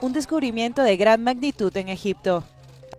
Un descubrimiento de gran magnitud en Egipto.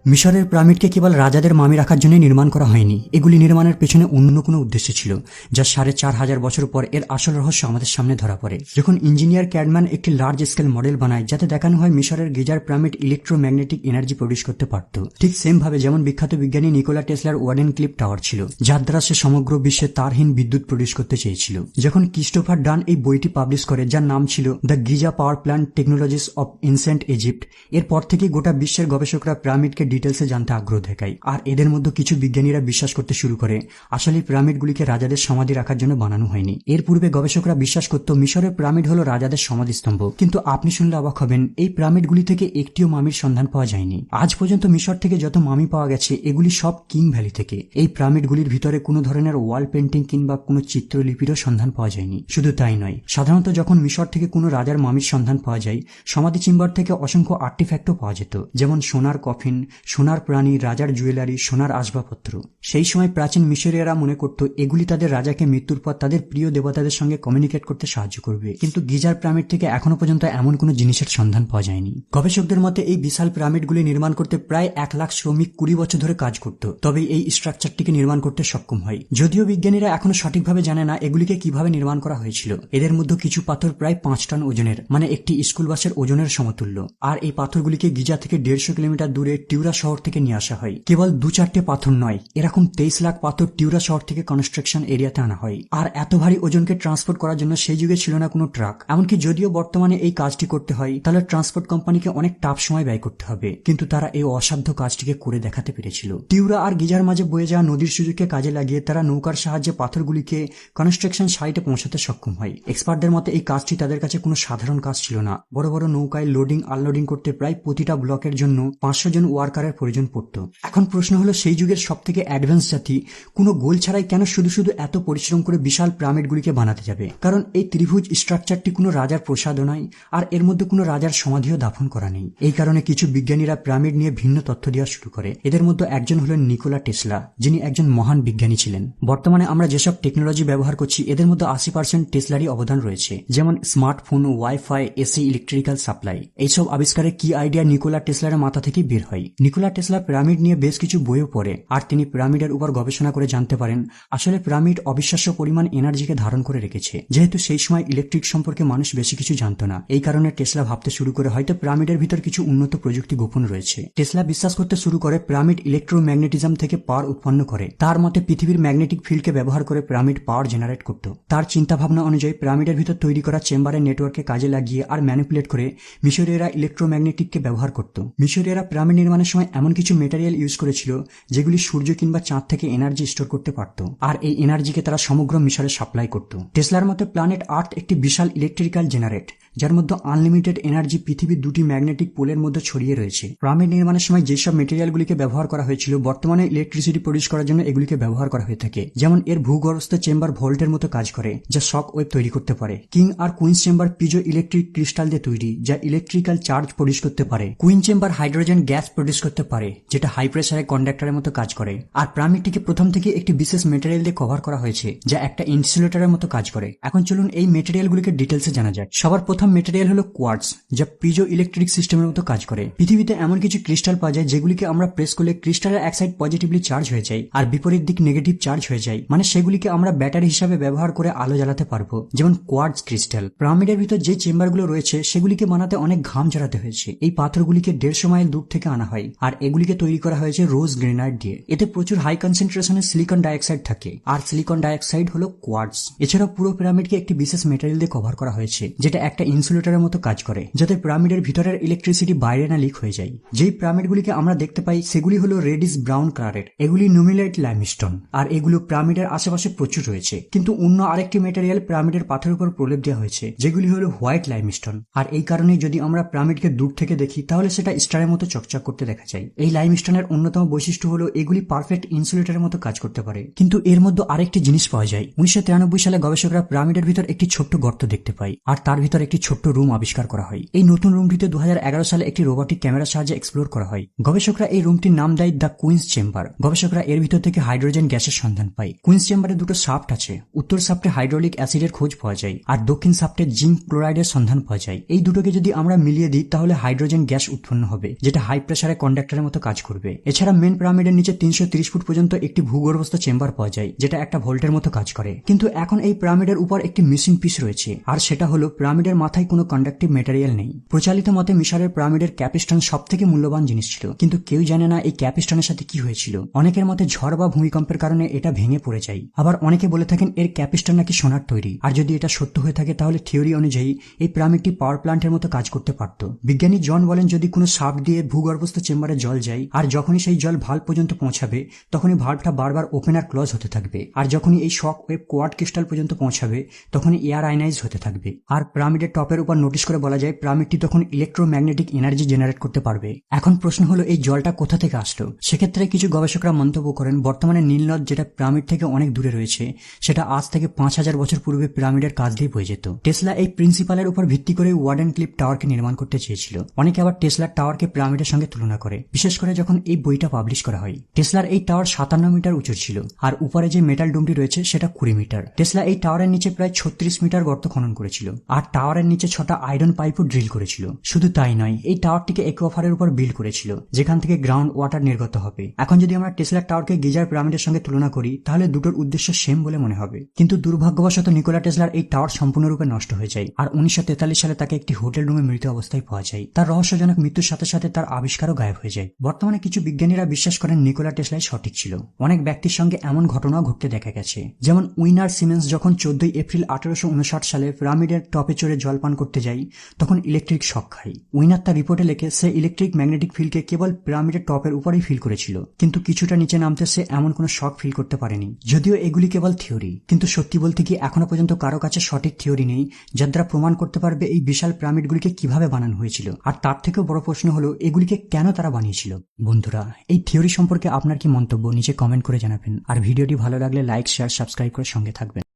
মিশরের পিরামিডকে কেবল রাজাদের মামি রাখার জন্য নির্মাণ করা হয়নি। এগুলি নির্মাণের পেছনে অন্য কোনো উদ্দেশ্য ছিল, যা সাড়ে চার হাজার বছর পর এর আসল রহস্য আমাদের সামনে ধরা পড়ে। যখন ইঞ্জিনিয়ার ক্যাডম্যান একটি লার্জ স্কেল মডেল বানায়, যাতে দেখানো হয় মিশরের গিজার পিরামিড ইলেকট্রোম্যাগনেটিক এনার্জি প্রডিউস করতে পারত। ঠিক সেম ভাবে যেমন বিখ্যাত বিজ্ঞানী নিকোলা টেসলার ওয়ার্ডেন ক্লিপ টাওয়ার ছিল, যার দ্বারা সে সমগ্র বিশ্বে তারহীন বিদ্যুৎ প্রডিউস করতে চেয়েছিল। যখন ক্রিস্টোফার ডান এই বইটি পাবলিশ করে, যার নাম ছিল the Giza power plant technologies of ancient Egypt এরপর থেকে গোটা বিশ্বের গবেষকরা পিরামিডকে ডিটেলসে জানতে আগ্রহ দেখায় আর এদের মধ্যে কিছু বিজ্ঞানীরা বিশ্বাস করতে শুরু করে, আসলে পিরামিডগুলিকে রাজাদের সমাধি রাখার জন্য বানানো হয়নি। এর পূর্বে গবেষকরা বিশ্বাস করত মিশরের পিরামিড হলো রাজাদের সমাধিস্তম্ভ। কিন্তু আপনি শুনলে অবাক হবেন, এই পিরামিডগুলি থেকে একটিও মামির সন্ধান পাওয়া যায়নি। আজ পর্যন্ত মিশর থেকে যত মামি পাওয়া গেছে, এগুলি সব কিং ভ্যালি থেকে। এই পিরামিডগুলির ভিতরে কোনো ধরনের ওয়াল পেন্টিং কিংবা কোনো চিত্রলিপিরও সন্ধান পাওয়া যায়নি। শুধু তাই নয়, সাধারণত যখন মিশর থেকে কোনো রাজার মামির সন্ধান পাওয়া যায়, সমাধি চিম্বার থেকে অসংখ্য আর্টিফ্যাক্টও পাওয়া যেত। যেমন সোনার কফিন সোনার প্রাণী, রাজার জুয়েলারি, সোনার আসবাবপত্র। সেই সময় প্রাচীন মিশরীয়রা মনে করত, এগুলি তাদের রাজাকে মৃত্যুর পর তাদের প্রিয় দেবতাদের সঙ্গে কমিউনিকেট করতে সাহায্য করবে। কিন্তু গিজার পিরামিড থেকে এখনও পর্যন্ত এমন কোনো জিনিসের সন্ধান পাওয়া যায়নি। গবেষকদের মতে, এই বিশাল পিরামিডগুলি নির্মাণ করতে প্রায় এক লাখ শ্রমিক কুড়ি বছর ধরে কাজ করত। তবে এই স্ট্রাকচারটিকে নির্মাণ করতে সক্ষম হয়। যদিও বিজ্ঞানীরা এখনও সঠিকভাবে জানে না এগুলিকে কীভাবে নির্মাণ করা হয়েছিল। এদের মধ্যে কিছু পাথর প্রায় পাঁচ টন ওজনের মানে একটি স্কুল বাসের ওজনের সমতুল্য। আর এই পাথরগুলিকে গিজা থেকে দেড়শো কিলোমিটার দূরে টিউরা শহর থেকে নিয়ে আসা হয়। কেবল দু চারটে পাথর নয়, এরকম তেইশ লাখ পাথর টিউরা শহর থেকে কনস্ট্রাকশন এরিয়াতে আনা হয়। আর এত ভারী ওজনকে ট্রান্সপোর্ট করার জন্য সেই যুগে ছিল না কোনো ট্রাক এমনকি যদিও বর্তমানে এই কাজটি করতে হয়, তাহলে ট্রান্সপোর্ট কোম্পানিকে অনেক টাফ সময় ব্যয় করতে হবে। কিন্তু তারা এই অসাধ্য কাজটিকে করে দেখাতে পেরেছিল। টিউরা আর গিজার মাঝে বয়ে যাওয়া নদীর সুযোগকে কাজে লাগিয়ে তারা নৌকার সাহায্যে পাথরগুলিকে কনস্ট্রাকশন সাইটে পৌঁছাতে সক্ষম হয়। এক্সপার্টদের মতে এই কাজটি তাদের কাছে কোনো সাধারণ কাজ ছিল না। বড় বড় নৌকায় লোডিং আনলোডিং করতে প্রায় প্রতিটা ব্লকের জন্য পাঁচশো জন ওয়ার্কারের প্রয়োজন পড়ত। এখন প্রশ্ন হলো, সেই যুগের সব থেকে অ্যাডভান্স জাতি কোনো গোল ছাড়াই কেন শুধু শুধু এত পরিশ্রম করে বিশাল পিরামিডগুলিকে বানাতে যাবে? কারণ এই ত্রিভুজ স্ট্রাকচারটি কোনো রাজার প্রসাদও নয়, আর এর মধ্যে কোনো রাজার সমাধিও দাফন করা নেই। এই কারণে কিছু বিজ্ঞানীরা পিরামিড নিয়ে ভিন্ন তথ্য দেওয়া শুরু করে। এদের মধ্যে একজন হলেন নিকোলা টেসলা, যিনি একজন মহান বিজ্ঞানী ছিলেন। বর্তমানে আমরা যেসব টেকনোলজি ব্যবহার করছি, এদের মধ্যে আশি পার্সেন্ট টেসলারই অবদান রয়েছে, যেমন smartphone WiFi AC electrical supply এইসব আবিষ্কারের কি আইডিয়া নিকোলা টেসলারের মাথা থেকে বের হয়? নিকোলা টেসলা পিরামিড নিয়ে বেশ কিছু বইও পড়ে, আর তিনি পিরামিডের উপর গবেষণা করে জানতে পারেন, আসলে পিরামিড অবিশ্বাস্য পরিমাণ এনার্জিকে ধারণ করে রেখেছে। যেহেতু সেই সময় ইলেকট্রিক সম্পর্কে মানুষ বেশি কিছু জানতো না, এই কারণে টেসলা ভাবতে শুরু করে হয়তো পিরামিডের ভিতর কিছু উন্নত প্রযুক্তি গোপন রয়েছে। টেসলা বিশ্বাস করতে শুরু করে পিরামিড ইলেকট্রোম্যাগনেটিজম থেকে পাওয়ার উৎপন্ন করে। তার মতে পৃথিবীর ম্যাগনেটিক ফিল্ডকে ব্যবহার করে পিরামিড পাওয়ার জেনারেট করত। তার চিন্তা ভাবনা অনুযায়ী পিরামিডের ভিতর তৈরি করা চেম্বারের নেটওয়ার্ককে কাজে লাগিয়ে আর ম্যানিপুলেট করে মিশরীয়রা ইলেকট্রোম্যাগনেটিককে ব্যবহার করত। মিশরীয়রা পিরামিড নির্মাণের সময় এমন কিছু মেটেরিয়াল ইউজ করেছিল, যেগুলি সূর্য কিংবা চাঁদ থেকে এনার্জি স্টোর করতে পারত। আর এই এনার্জিকে তারা সমগ্র মিশরে সাপ্লাই করত। টেসলার মতে প্ল্যানেট আর্থ একটি বিশাল ইলেকট্রিক্যাল জেনারেট যার মধ্যে আনলিমিটেড এনার্জি পৃথিবীর দুটি ম্যাগনেটিক পোলের মধ্যে ছড়িয়ে রয়েছে। পিরামিড নির্মাণের সময় যেসব মেটেরিয়ালগুলিকে ব্যবহার করা হয়েছিল, বর্তমানে ইলেকট্রিসিটি প্রডিউস করার জন্য এগুলিকে ব্যবহার করা হয়ে থাকে। যেমন এর ভূগর্ভস্থ চেম্বার ভোল্টের মতো কাজ করে, যা শক ওয়েব তৈরি করতে পারে। কিং আর queens chamber piezo electric crystal দিয়ে তৈরি, যা ইলেকট্রিক্যাল চার্জ প্রডিউস করতে পারে। Queen chamber hydrogen gas produce করতে পারে, যেটা হাই প্রেসারে কন্ডাক্টরের মতো কাজ করে। আর পিরামিডটিকে প্রথম থেকে একটি বিশেষ মেটেরিয়াল দিয়ে কভার করা হয়েছে, যা একটা ইনসুলেটরের মতো কাজ করে। এখন চলুন এই মেটেরিয়ালগুলিকে ডিটেলসে জানা যাক। সবার প্রথম মেটেরিয়াল হলো কোয়ার্টস যা পিজো ইলেকট্রিক সিস্টেমের মতো কাজ করে। পৃথিবীতে এমন কিছু ক্রিস্টাল পাওয়া যায় যেগুলিকে আমরা প্রেস করলে ক্রিস্টালের এক সাইড পজিটিভলি চার্জ হয়ে যায়, আর বিপরীত দিক নেগেটিভ চার্জ হয়ে যায়। মানে সেগুলিকে আমরা ব্যাটারি হিসাবে ব্যবহার করে আলো জ্বালাতে পারব, যেমন কোয়ার্টস ক্রিস্টাল পিরামিডের ভিতর যে চেম্বারগুলো রয়েছে, সেগুলিকে বানাতে অনেক ঘাম ঝরাতে হয়েছে। এই পাথরগুলিকে দেড়শো মাইল দূর থেকে আনা হয়, আর এগুলিকে তৈরি করা হয়েছে রোজ গ্রেনাইট দিয়ে। এতে প্রচুর হাই কনসেন্ট্রেশনের সিলিকন ডাইঅক্সাইড থাকে, আর সিলিকন ডাইঅক্সাইড হলো কোয়ার্টস এছাড়াও পুরো পিরামিডকে একটি বিশেষ মেটেরিয়াল দিয়ে কভার করা হয়েছে, যেটা একটা ইনসুলেটরের মতো কাজ করে, যাতে পিরামিডের ভিতরের ইলেকট্রিসিটি বাইরে না লিক হয়ে যায়। যেই পিরামিডগুলিকে আমরা দেখতে পাই, সেগুলি হলো রেডিস ব্রাউন কালারের এগুলি নুমিলাইট লাইমস্টোন আর এগুলো পিরামিডের আশেপাশে প্রচুর রয়েছে। কিন্তু অন্য আরেকটি মেটেরিয়াল পিরামিডের পাথরের উপর প্রলেপ দেওয়া হয়েছে, যেগুলি হলো হোয়াইট লাইমস্টোন আর এই কারণে যদি আমরা পিরামিডকে দূর থেকে দেখি, তাহলে সেটা স্টারের মতো চকচক করতে দেখা যায়। এই লাইমস্টোনের অন্যতম বৈশিষ্ট্য হলো, এগুলি পারফেক্ট ইনসুলেটরের মতো কাজ করতে পারে। কিন্তু এর মধ্যে আরেকটি জিনিস পাওয়া যায়। উনিশশো তিরানব্বই সালে গবেষকরা পিরামিডের ভিতর একটি ছোট্ট গর্ত দেখতে পায়, আর তার ভিতর একটি ছোট্ট রুম আবিষ্কার করা হয়। এই নতুন রুমটিতে দু হাজার এগারো সালে একটি রোবোটিক ক্যামেরার সাহায্যে এক্সপ্লোর করা হয়। গবেষকরা এই রুমটির নাম দেয় দ্য কুইন্স চেম্বার গবেষকরা এর ভিতর থেকে হাইড্রোজেন গ্যাসের সন্ধান পায়। কুইন্স চেম্বারে দুটো সাফট আছে। উত্তর সাপ্টে হাইড্রোলিক অ্যাসিডের খোঁজ পাওয়া যায় আর দক্ষিণ সাফটে জিঙ্ক ক্লোরাইডের সন্ধান পাওয়া যায়। এই দুটোকে যদি আমরা মিলিয়ে দিই, তাহলে হাইড্রোজেন গ্যাস উৎপন্ন হবে, যেটা হাই প্রেসারে কন্ডাক্টরের মতো কাজ করবে। এছাড়া মেন পিরামিডের নিচে তিনশো ফুট পর্যন্ত একটি ভূগর্ভস্থ চেম্বার পাওয়া যায়, যেটা একটা ভোল্টের মতো কাজ করে। কিন্তু এখন এই পিরামিডের উপর একটি মিসিং পিস রয়েছে, আর সেটা হলো পিরামিডের মাথায় কোনো কন্ডাক্টিভ মেটেরিয়াল নেই। প্রচালিত মতে মিশরের পিরামিডের ক্যাপিস্টন সব থেকে মূল্যবান জিনিস ছিল। কিন্তু কেউ জানে না এই ক্যাপিস্টনের সাথে কি হয়েছিল। অনেকের মতে ঝড় বা ভূমিকম্পের কারণে এটা ভেঙে পড়ে যায়। আবার অনেকে বলে থাকেন এর ক্যাপিস্টন নাকি সোনার তৈরি। আর যদি এটা সত্য হয়ে থাকে, তাহলে থিওরি অনুযায়ী এই পিরামিডটি পাওয়ার প্ল্যান্টের মতো কাজ করতে পারত। বিজ্ঞানী জন বলেন, যদি কোনো সাপ দিয়ে ভূগর্ভস্থ চেম্বারে জল যায়, আর যখনই সেই জল ভালো পর্যন্ত পৌঁছাবে, তখনই ভাল্বটা বারবার ওপেন আর ক্লোজ হতে থাকবে। আর যখনই এই শক ওয়েব কোয়াড ক্রিস্টাল পর্যন্ত পৌঁছাবে, তখনই এয়ার আইনাইজ হতে থাকবে। আর পিরামিডের টপের উপর নোটিশ করে বলা যায় পিরামিডটি তখন ইলেকট্রোম্যাগনেটিক এনার্জি জেনারেট করতে পারবে। এখন প্রশ্ন হলো, এই জলটা কোথা থেকে আসলো? সেক্ষেত্রে কিছু গবেষকরা মন্তব্য করেন, বর্তমানে নীলনদ যেটা প্রামিড থেকে অনেক দূরে রয়েছে, সেটা আজ থেকে পাঁচ হাজার বছর পূর্বে পিরামিডের কাজ দিয়ে বয়ে যেত। টেসলা এই প্রিন্সিপালের উপর ভিত্তি করে ওয়ার্ডেন ক্লিপ টাওয়ারকে নির্মাণ করতে চেয়েছিল। অনেকে আবার টেসলার টাওয়ারকে পিরামিডের সঙ্গে তুলনা করে, বিশেষ করে যখন এই বইটা পাবলিশ করা হয়। টেসলার এই টাওয়ার সাতান্ন মিটার উঁচু ছিল, আর উপরে যে মেটাল ডুমটি রয়েছে, সেটা কুড়ি মিটার। টেসলা এই টাওয়ারের নিচে প্রায় ছত্রিশ মিটার গর্ত খনন করেছিল, আর টাওয়ারের নিচে ছটা আয়রন পাইপও ড্রিল করেছিল। শুধু তাই নয়, এই টাওয়ারটিকে একোয়াফারের উপর বিল্ড করেছিল, যেখান থেকে গ্রাউন্ড ওয়াটার নির্গত হবে। এখন যদি আমরা টেসলার টাওয়ারকে গিজার পিরামিডের সঙ্গে তুলনা করি, তাহলে দুটোর উদ্দেশ্য সেম বলে মনে হবে। কিন্তু দুর্ভাগ্যবশত নিকোলা টেসলার এই টাওয়ার সম্পূর্ণরূপে নষ্ট হয়ে যায়, আর উনিশশো তেতাল্লিশ সালে তাকে একটি হোটেল রুমে মৃত অবস্থায় পাওয়া যায়। তার রহস্যজনক মৃত্যুর সাথে সাথে তার আবিষ্কারও গায়েব হয়ে যায়। বর্তমানে কিছু বিজ্ঞানীরা বিশ্বাস করেন নিকোলা টেসলাই সঠিক ছিল। অনেক ব্যক্তির সঙ্গে এমন ঘটনাও ঘটতে দেখা গেছে। যেমন উইনার সিমেন্স যখন চোদ্দই এপ্রিল আঠারোশো সালে পিরামিডের টপে চড়ে জলপান করতে যায় তখন ইলেকট্রিক শক খায় উইনার তার রিপোর্টে লেখে, সে ইলেকট্রিক ম্যাগনেটিক ফিল্ডকে কেবল পিরামিডের টপের উপরেই ফিল করেছিল, কিন্তু কিছুটা নিচে নামতে সে এমন কোনো শক ফিল করতে পারেনি। যদিও এগুলি কেবল থিওরি কিন্তু সত্যি বলতে কি এখনও পর্যন্ত কারও কাছে সঠিক থিওরি নেই যার দ্বারা প্রমাণ করতে পারবে এই বিশাল পিরামিডগুলিকে কীভাবে বানানো হয়েছিল। আর তার থেকেও বড় প্রশ্ন হলো, এগুলিকে কেন তারা বানিয়েছিল? বন্ধুরা, এই থিওরি সম্পর্কে আপনার কি মন্তব্য? নিচে কমেন্ট করে জানাবেন। আর ভিডিওটি ভালো লাগলে লাইক শেয়ার সাবস্ক্রাইব করে সঙ্গে থাকবেন।